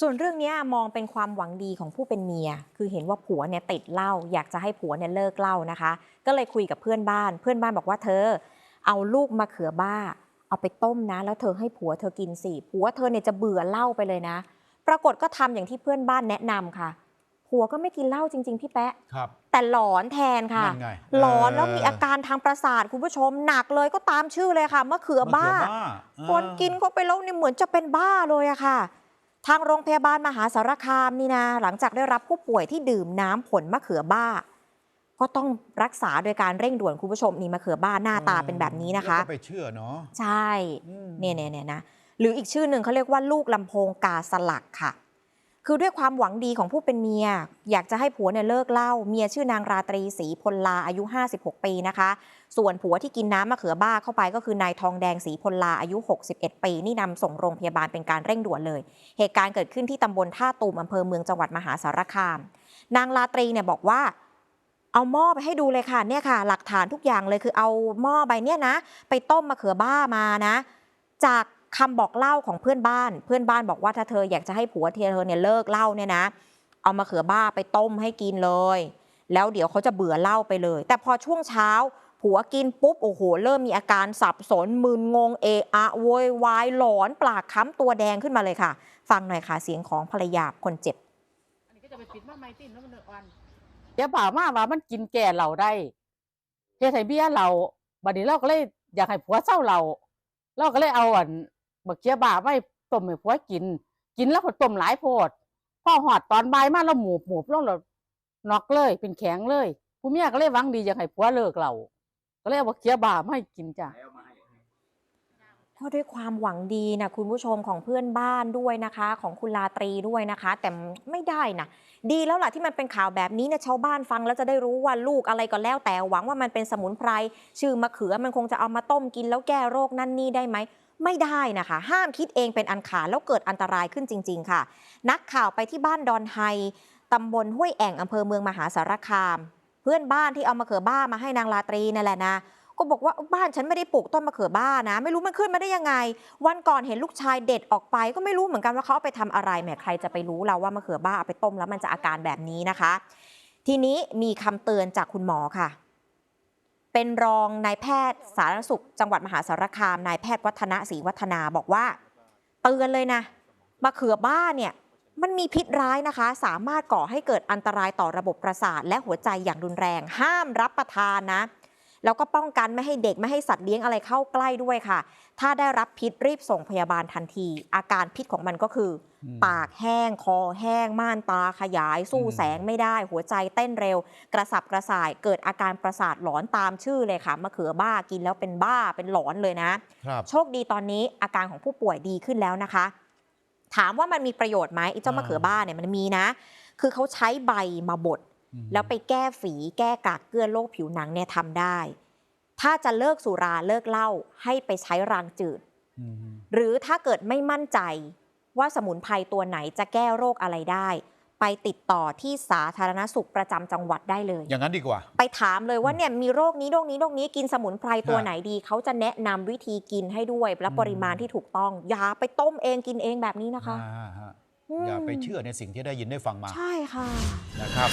ส่วนเรื่องเนี้ยมองเป็นความหวังดีของผู้เป็นเมีย คือเห็นว่าผัวเนี่ยติดเหล้าอยากจะให้ผัวเนี่ยเลิกเหล้านะคะ ก็เลยคุยกับเพื่อนบ้าน เพื่อนบ้านบอกว่าเธอ เอาลูกมะเขือบ้า เอาไปต้มนะ แล้วเธอให้ผัวเธอกินสิผัวเธอเนี่ยจะเบื่อเหล้าไปเลยนะ ปรากฏก็ทำอย่างที่เพื่อนบ้านแนะนำค่ะผัวก็ไม่กินเหล้าจริง ๆ พี่แปะครับ แต่หลอนแทนค่ะนั่นไงหลอนเออแล้วมีอาการทางประสาทคุณผู้ชมหนักเลยก็ตามชื่อเลยค่ะมะเขือบ้ามะเขือบ้าคนกินเข้าไปแล้วเนี่ยเหมือนจะเป็นบ้าเลยอะค่ะ ทางโรงพยาบาลมหาสารคามนี่นะหลังจากได้รับผู้ป่วยที่ดื่มน้ำผลมะเขือบ้า ก็ต้องรักษาโดยการเร่งด่วนคุณผู้ชมนี่มะเขือบ้าหน้าตาเป็นแบบนี้นะคะแล้วก็ไปเชื่อเนาะใช่อืมเนี่ยเนี่ยเนี่ยนะหรืออีกชื่อหนึ่งเขาเรียกว่าลูกลำโพงกาสลักค่ะ คือด้วยความหวังดีของผู้เป็นเมีย อยากจะให้ผัวเนี่ยเลิกเหล้าเมียชื่อนางราตรีศรีพลลาอายุ 56 ปีนะคะ ส่วนผัวที่กินน้ำมะเขือบ้าเข้าไปก็คือนายทองแดงศรีพลลาอายุ 61 ปี นี่นำส่งโรงพยาบาลเป็นการเร่งด่วนเลย เหตุการณ์เกิดขึ้นที่ตำบลท่าตูมอำเภอเมืองจังหวัดมหาสารคาม นางราตรีเนี่ยบอกว่าเอาหม้อไปให้ดูเลยค่ะเนี่ยค่ะ หลักฐานทุกอย่างเลยคือเอาหม้อใบเนี่ยนะ ไปต้มมะเขือบ้ามานะ จาก คำบอกเล่าของเพื่อนบ้าน เพื่อนบ้านบอกว่าถ้าเธออยากจะให้ผัวเธอเนี่ยเลิกเล้าเนี่ยนะ เอามะเขือบ้าไปต้มให้กินเลย แล้วเดี๋ยวเขาจะเบื่อเหล้าไปเลย แต่พอช่วงเช้า ผัวกินปุ๊บโอ้โหเริ่มมีอาการสับสนมึนงงเอะอะโวยวายหลอนปากค้ำตัวแดงขึ้นมาเลยค่ะ ฟังหน่อยค่ะเสียงของภรรยาคนเจ็บอันนี้ก็จะไปปิดมาไม่ตินแล้วมันเดือดร้อนเดี๋ยวบ่ามาว่ามันกินแก่เราได้เฮ็ดให้เบี้ยเราบัดนี้เราก็เลยอยากให้ผัวเศร้าเราเราก็เลยเอาอัน บักเกียบาไม่ต้มให้ผัวกิน กินแล้วก็ต้มหลายโพดพอหอดตอนบ่ายมาเราหมูบหมูบแล้วเรานอกเลย เป็นแข็งเลยผู้เมียก็เลยหวังดีอยากให้ผัวเลิกเราก็เลยเอาบักเกียบาไม่กินจ้ะ ก็ด้วยความหวังดีนะคุณผู้ชมของเพื่อนบ้านด้วยนะคะ ของคุณลาตรีด้วยนะคะ แต่ไม่ได้นะดีแล้วล่ะที่มันเป็นข่าวแบบนี้เนี่ยชาวบ้านฟังแล้วจะได้รู้ว่าลูกอะไรก็แล้ว แต่หวังว่ามันเป็นสมุนไพรชื่อมะเขือมันคงจะเอามาต้มกินแล้วแก้โรคนั่นนี่ได้ไหมไม่ได้นะคะ ห้ามคิดเองเป็นอันขาดแล้วเกิดอันตรายขึ้นจริง ๆ ค่ะ นักข่าวไปที่บ้านดอนไฮตำบลห้วยแอ่งอำเภอเมืองมหาสารคาม เพื่อนบ้านที่เอามะเขือบ้ามาให้นางลาตรีนั่นแหละนะ ก็บอกว่าบ้านฉันไม่ได้ปลูกต้นมะเขือบ้านะ ไม่รู้มันขึ้นมาได้ยังไง วันก่อนเห็นลูกชายเด็ดออกไป ก็ไม่รู้เหมือนกันว่าเขาเอาไปทำอะไรแหมใครจะไปรู้เราว่ามะเขือบ้าเอาไปต้มแล้วมันจะอาการแบบนี้นะคะ ทีนี้มีคำเตือนจากคุณหมอค่ะ เป็นรองนายแพทย์สาธารณสุข จังหวัดมหาสารคามนายแพทย์วัฒนะศรีวัฒนาบอกว่า เตือนเลยนะมะเขือบ้าเนี่ยมันมีพิษร้ายนะคะ สามารถก่อให้เกิดอันตรายต่อระบบประสาท และหัวใจอย่างรุนแรง ห้ามรับประทานนะ แล้วก็ป้องกันไม่ให้เด็กไม่ให้สัตว์เลี้ยงอะไรเข้าใกล้ด้วยค่ะ ถ้าได้รับพิษรีบส่งพยาบาลทันที อาการพิษของมันก็คืออมปากแห้ง คอแห้ง ม่านตาขยาย สู้อืมแสงไม่ได้ หัวใจเต้นเร็ว กระสับกระส่ายเกิดอาการประสาทหลอนตามชื่อเลยค่ะมะเขือบ้ากินแล้วเป็นบ้าเป็นหลอนเลยนะครับโชคดีตอนนี้อาการของผู้ป่วยดีขึ้นแล้วนะคะ ถามว่ามันมีประโยชน์ไหมไอ้เจ้ามะเขือบ้าเนี่ยมันมีนะ คือเขาใช้ใบมาบดอืม แล้วไปแก้ฝีแก้กากเกลือนโรคผิวหนังเนี่ยทำได้ ถ้าจะเลิกสุราเลิกเหล้าให้ไปใช้รางจืดอืมหรือถ้าเกิดไม่มั่นใจว่าสมุนไพรตัวไหนจะแก้โรคอะไรได้ ไปติดต่อที่สาธารณสุขประจำจังหวัดได้เลย อย่างนั้นดีกว่า ไปถามเลยว่าเนี่ยมีโรคนี้โรคนี้โรคนี้กินสมุนไพรตัวฮะไหนดี เขาจะแนะนำวิธีกินให้ด้วยและอืมปริมาณที่ถูกต้อง อย่าไปต้มเองกินเองแบบนี้นะคะอ่าฮะมอย่าไปเชื่อในสิ่งที่ได้ยินได้ฟังมา ใช่ค่ะนะครับ